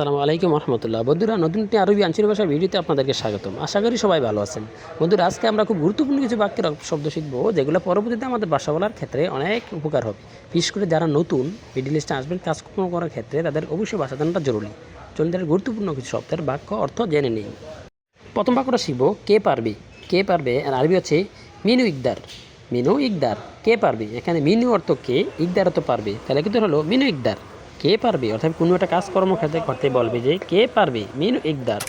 আসসালামু আলাইকুম রহমতুল্লাহ। বন্ধুরা, নতুন একটি আরবি আঞ্চলিক ভাষার ভিডিওতে আপনাদেরকে স্বাগতম। আশা করি সবাই ভালো আছেন। বন্ধুরা, আজকে আমরা খুব গুরুত্বপূর্ণ কিছু বাক্যের শব্দ শিখব, যেগুলো পরবর্তীতে আমাদের বাসা বলার ক্ষেত্রে অনেক উপকার হবে। বিশেষ করে যারা নতুন মিডিল ইস্টে আসবেন কাজকর্ম করার ক্ষেত্রে তাদের অবশ্যই ভাষা জানাটা জরুরি। চলুন তাদের গুরুত্বপূর্ণ কিছু শব্দের বাক্য, অর্থ জেনে নিই। প্রথম বাক্যটা শিখব, কে পারবে? কে পারবে? আর আরবি হচ্ছে মিনু ইকদার। মিনু ইকদার, কে পারবে? এখানে মিনু অর্থ কে, ইকদার অর্থ পারবে। তাহলে কিন্তু হলো মিনু ইকদার। কে পারবে? অর্থাৎ কোনো একটা কাজকর্ম কর্মক্ষেত্রে করতে বলবে যে, কে পারবে? মিনু ইকদার।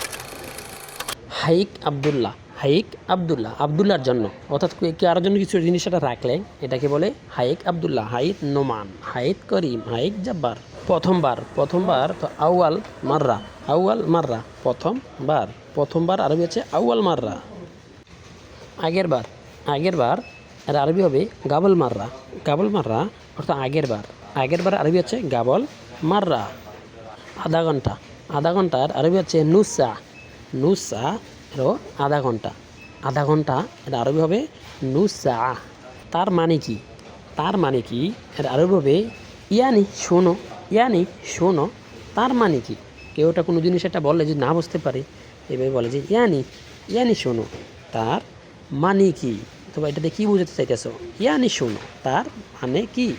হাইক আবদুল্লাহ হাইক আবদুল্লাহ, আবদুল্লাহর জন্য। অর্থাৎ কেউ আরোর জন্য কিছু জিনিস একটা রাখলে, এটাকে বলে হাইক আবদুল্লাহ হাইত নোমান হাইত করিম, হাইক জব্বার। প্রথমবার প্রথমবার তো আউয়াল মাররা আউয়াল মাররা, প্রথমবার প্রথমবার আরবি হচ্ছে আউয়াল মাররা। আগের বার আগের বার আর আরবি হবে গাবল মাররা গাবল মাররা অর্থাৎ আগের বার আগের বার আরবি হচ্ছে গাবল মাররা, আধা ঘণ্টা। আধা ঘণ্টার আরবি হচ্ছে নুসা। নুসা এরও আধা ঘণ্টা। আধা ঘণ্টা এটা আরবি হবে নুসা। তার মানে কি? তার মানে কি? এর আরবি হবে ইয়ানি শোনো ইয়ানি শোনো। তার মানে কি? কেউ ওটা কোনো জিনিস একটা বললে যদি না বুঝতে পারে। এভাবে বলে যে ইয়ানি ইয়ানি শোনো। তার মানে কি? তবে এটাতে কী বুঝতে চাইতেছ? ইয়ানি শোনো। তার মানে কি?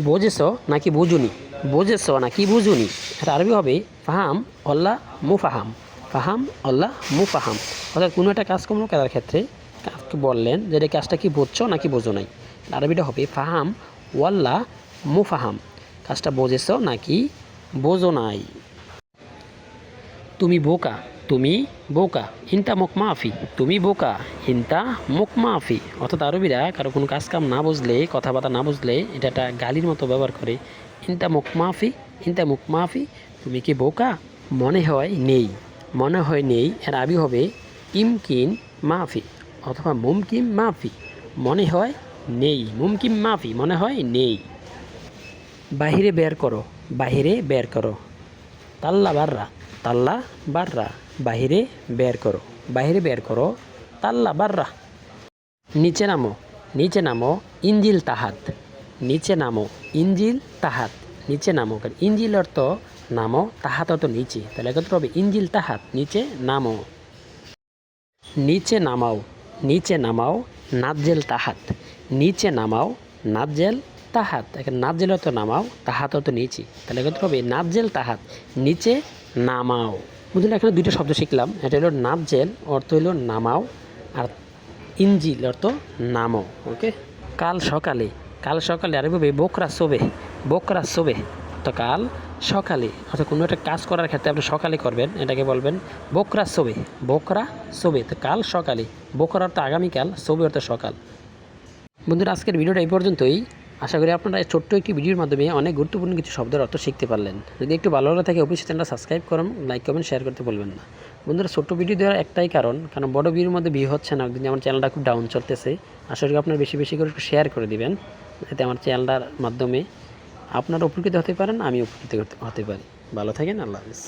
বোঝেছ নাকি বুঝুনি? বোঝেছ নাকি বুঝুনি? এটা আরবি হবে ফাহাম অল্লাহ মুফাহাম। ফাহাম অল্লাহ মুফাহাম। অর্থাৎ কোনো একটা কাজকর্ম করার ক্ষেত্রে বললেন যে এটা কাজটা কি বুঝছ নাকি বোঝো নাই? আরবিটা হবে ফাহাম ওয়াল্লাহ মুফাহাম। কাজটা বোঝেছ নাকি বোঝো নাই? তুমি বোকা। তুমি বোকা, হিন্তা মুখ মাফি। তুমি বোকা, হিন্তা মুখ মাফি। অর্থাৎ আরবিরা কারও কোনো কাজ কাম না বুঝলে, কথাবার্তা না বুঝলে, এটা একটা গালির মতো ব্যবহার করে। হিন্তা মুখ মাফি, হিন্তা মুখ মাফি, তুমি কি বোকা? মনে হয় নেই, মনে হয় নেই। এর আবি হবে ইমকিন মাফি অথবা মুমকিন মাফি। মনে হয় নেই, মুমকিন মাফি, মনে হয় নেই। বাহিরে বের করো, বাহিরে বের করো। তাল্লা বাররা তাল্লা বাররা। বাহিরে বের করো, বাহিরে বের করো, তাল্লা বাররা। নিচে নামো নিচে নামো, ইঞ্জিল তাহাত। নিচে নামো, ইঞ্জিল তাহাত। নিচে নামো ইঞ্জিল অর্থ নামো, তাহাত অর্থ নিচে। তাহলে একত্র হবে ইঞ্জিল তাহাত, নিচে নামো। নিচে নামাও নিচে নামাও নাজেল তাহাত। নিচে নামাও নাজেল তাহাত। এখানে নাজেল অত নামাও, তাহাত অত নিচে। তাহলে একত্র হবে নাজেল তাহাত, নিচে নামাও। বুঝলেন এখানে দুইটা শব্দ শিখলাম। এটা হলো নাজেল অর্থ হলো নামাও, আর ইঞ্জিল অর্থ নামো, ওকে? কাল সকালে কাল সকালে, আরে ভাবে বোকরা শোবে বোকরা শোবে। তো কাল সকালে, অর্থাৎ কোনো একটা কাজ করার ক্ষেত্রে আপনি সকালে করবেন, এটাকে বলবেন বোকরা শোবে বোকরা শোবে। তো কাল সকালে, বোকরা অর্থ আগামীকাল, শোবে অর্থ সকাল। বন্ধুরা, আজকের ভিডিওটা এই পর্যন্তই। আশা করি আপনারা এই ছোট্ট একটি ভিডিওর মাধ্যমে অনেক গুরুত্বপূর্ণ কিছু শব্দের অর্থ শিখতে পারলেন। যদি একটু ভালো লাগে থাকে, অবশ্যই চ্যানেলটা সাবস্ক্রাইব করুন লাইক কমেন্ট শেয়ার করতে বলবেন না। বন্ধুরা, ছোট্ট ভিডিও দেওয়ার একটাই কারণ কারণ বড় ভিডিওর মধ্যে ভিউ হচ্ছে না একদিন আমার চ্যানেলটা খুব ডাউন চলতেছে, আশা করি আপনারা বেশি বেশি করে একটু শেয়ার করে দিবেন, যাতে আমার চ্যানেলটার মাধ্যমে আপনারা উপকৃত হতে পারেন আমি উপকৃত হতে পারি। ভালো থাকেন, আল্লাহ হাফিজ।